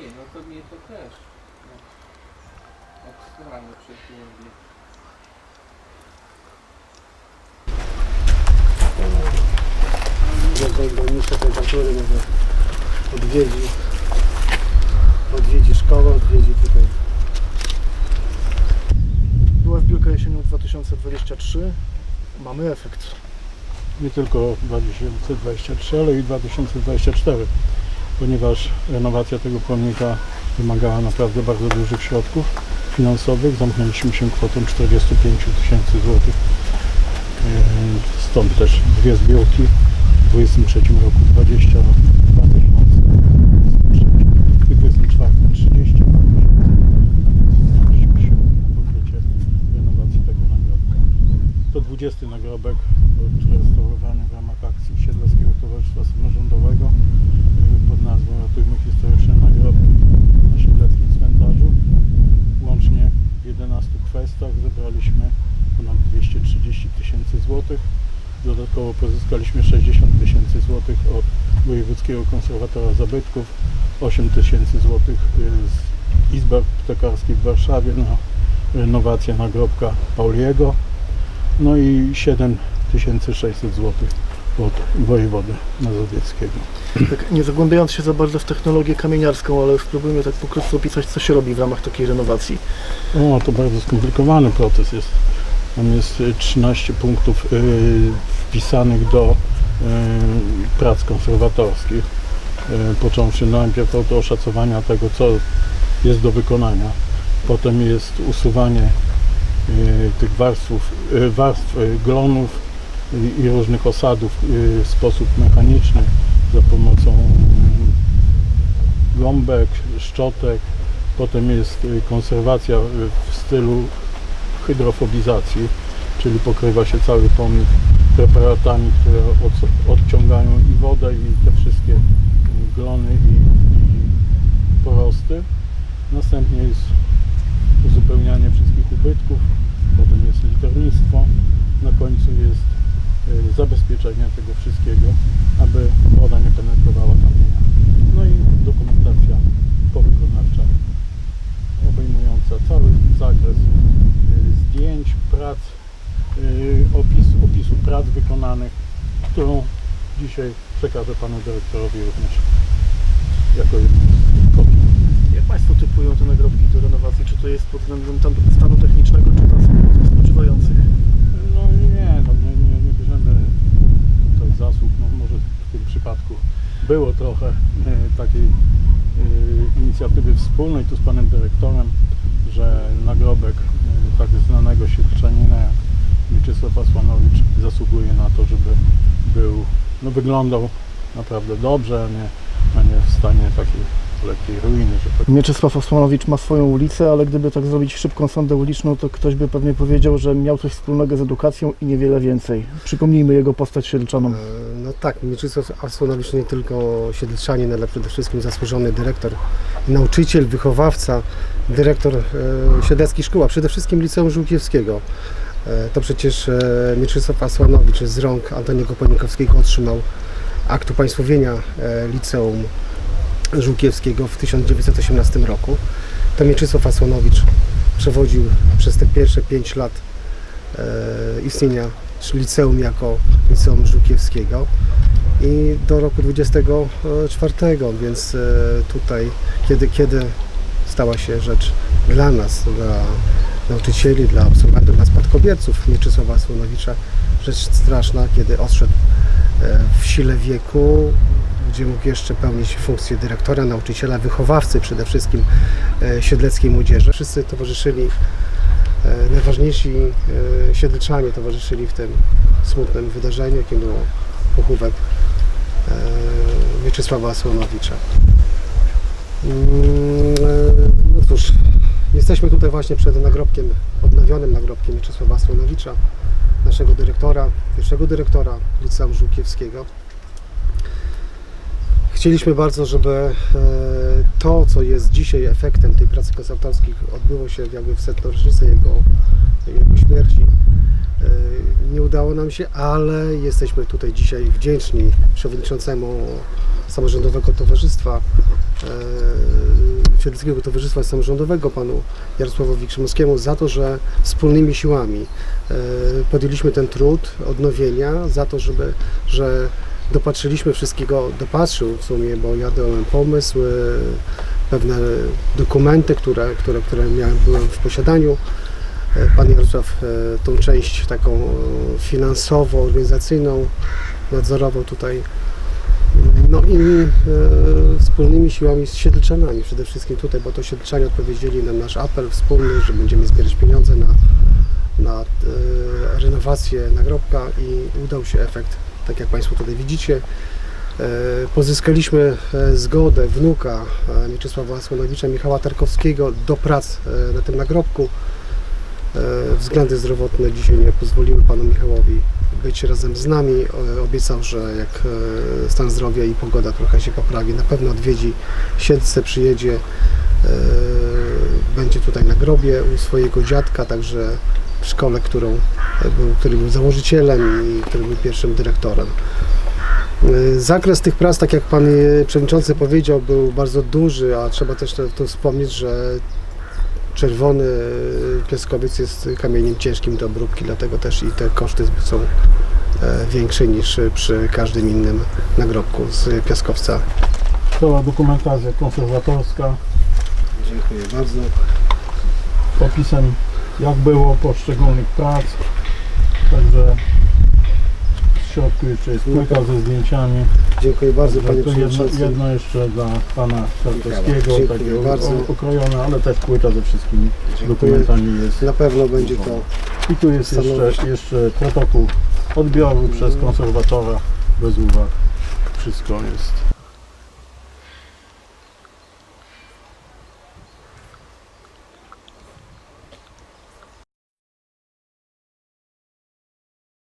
Nie, no to mnie to też. Od strony przekłębie. Jeżeli do niższe temperatury może odwiedzi, odwiedzi szkołę, odwiedzi tutaj. Była zbiórka jesienią 2023. Mamy efekt. nie tylko 2023, ale i 2024, ponieważ renowacja tego pomnika wymagała naprawdę bardzo dużych środków finansowych. Zamknęliśmy się kwotą 45 tysięcy złotych. Yy, Stąd też dwie zbiórki w 23 roku 20 2000 w 24 30 tysięcy. A więc znaleźliśmy się na pokrycie renowacji tego nagrobka. To 20 nagrobek odrestaurowany w ramach akcji Siedleckiego Towarzystwa Samorządowego nazwą Ratujmy Historyczne Nagrobki na Siedleckim Cmentarzu. Łącznie w 11 kwestach zebraliśmy ponad 230 tysięcy złotych. Dodatkowo pozyskaliśmy 60 tysięcy złotych od Wojewódzkiego Konserwatora Zabytków, 8 tysięcy złotych y, z Izby Aptekarskiej w Warszawie na renowację nagrobka Pauliego. No i 7600 zł od wojewody mazowieckiego. Tak nie zagłębiając się za bardzo w technologię kamieniarską, ale spróbujmy tak pokrótce opisać, co się robi w ramach takiej renowacji. O, to bardzo skomplikowany proces jest. Tam jest y, 13 punktów y, wpisanych do y, prac konserwatorskich. Y, począwszy najpierw od oszacowania tego, co jest do wykonania. Potem jest usuwanie y, tych y, warstw y, glonów i, różnych osadów y, w sposób mechaniczny za pomocą gąbek, szczotek. Potem jest y, konserwacja y, w stylu hydrofobizacji, czyli pokrywa się cały pomnik preparatami, które od, odciągają i wodę, i te wszystkie glony i, i porosty. Następnie jest uzupełnianie wszystkich ubytków, potem jest liternictwo, na końcu jest y, zabezpieczenie tego wszystkiego, aby woda nie penetrowała kamienia. No i dokumentacja powykonawcza obejmująca cały zakres y, zdjęć, prac, y, opis, opisu prac wykonanych, którą dzisiaj przekażę panu dyrektorowi również jako jedną z kopii. Jak Państwo typują te nagrobki do renowacji? Czy to jest pod względem stanu technicznego, czy zasób spoczywających? No nie, no nie, nie, nie bierzemy tutaj zasług, no może w tym przypadku było trochę e, takiej e, inicjatywy wspólnej tu z panem dyrektorem, że nagrobek e, tak znanego siedlczanina jak Mieczysław Asłanowicz zasługuje na to, żeby był, no wyglądał naprawdę dobrze, a nie, a nie w stanie takiej ruiny, że tak Mieczysław Osmanowicz ma swoją ulicę, ale gdyby tak zrobić szybką sondę uliczną, to ktoś by pewnie powiedział, że miał coś wspólnego z edukacją i niewiele więcej. Przypomnijmy jego postać siedlczaną. E, No tak, Mieczysław Arsłanowicz nie tylko siedlczanin, ale przede wszystkim zasłużony dyrektor, nauczyciel, wychowawca, dyrektor e, Siedleckiej Szkoły, a przede wszystkim Liceum Żółkiewskiego. E, To przecież Mieczysław Asłanowicz z rąk Antoniego Panikowskiego otrzymał akt upaństwowienia Liceum Żółkiewskiego w 1918 roku. To Mieczysław Asłanowicz przewodził przez te pierwsze 5 lat e, istnienia liceum jako Liceum Żółkiewskiego i do roku 24, więc e, tutaj, kiedy, kiedy stała się rzecz dla nas, dla nauczycieli, dla absolwentów, dla spadkobierców Mieczysława Słonowicza, rzecz straszna, kiedy odszedł e, w sile wieku, gdzie mógł jeszcze pełnić funkcję dyrektora, nauczyciela, wychowawcy przede wszystkim e, siedleckiej młodzieży. Wszyscy towarzyszyli E, najważniejsi e, siedlczanie towarzyszyli w tym smutnym wydarzeniu, jakim był pochówek Mieczysława Słonowicza. Mm, No cóż, jesteśmy tutaj właśnie przed nagrobkiem, odnowionym nagrobkiem Mieczysława Słonowicza, naszego dyrektora, pierwszego dyrektora Liceum Żółkiewskiego. Chcieliśmy bardzo, żeby e, to, co jest dzisiaj efektem tej pracy konserwatorskiej, odbyło się jakby w setną rocznicę jego, jego śmierci. E, nie udało nam się, ale jesteśmy tutaj dzisiaj wdzięczni przewodniczącemu Samorządowego Towarzystwa, e, Siedleckiego Towarzystwa Samorządowego, panu Jarosławowi Krzymowskiemu za to, że wspólnymi siłami podjęliśmy ten trud odnowienia, za to, żeby, że dopatrzyliśmy wszystkiego, dopatrzył w sumie, bo ja dałem pomysł, e, pewne dokumenty, które, które, które miałem, byłem w posiadaniu. E, Pan Jarosław e, tą część taką finansową, organizacyjną nadzorował tutaj. No i wspólnymi siłami z Siedlczanami przede wszystkim tutaj, bo to Siedlczanie odpowiedzieli na nasz apel wspólny, że będziemy zbierać pieniądze na, na renowację nagrobka i udał się efekt, tak jak Państwo tutaj widzicie. E, Pozyskaliśmy e, zgodę wnuka e, Mieczysława Słonowicza, Michała Tarkowskiego do prac na tym nagrobku. Względy zdrowotne dzisiaj nie pozwoliły panu Michałowi być razem z nami. Obiecał, że jak stan zdrowia i pogoda trochę się poprawi, na pewno odwiedzi Siedlce, przyjedzie, będzie tutaj na grobie u swojego dziadka, także w szkole, którą e, był, który był założycielem i który był pierwszym dyrektorem. E, Zakres tych prac, tak jak pan przewodniczący powiedział, był bardzo duży, a trzeba też to, wspomnieć, że czerwony e, piaskowiec jest kamieniem ciężkim do obróbki, dlatego też i te koszty są e, większe niż przy każdym innym nagrobku z piaskowca. Cała dokumentacja konserwatorska Dziękuję bardzo. opisem jak było poszczególnych prac. Także w środku jeszcze jest płyta ze zdjęciami. Dziękuję bardzo Także panie to jedno, przewodniczący. jedno jeszcze dla pana Dziękuję takie bardzo. o- okrojone, ale też płyta ze wszystkimi Dziękuję. dokumentami jest. Na pewno będzie to I tu jest jeszcze, jeszcze protokół odbioru przez konserwatora bez uwag. Wszystko jest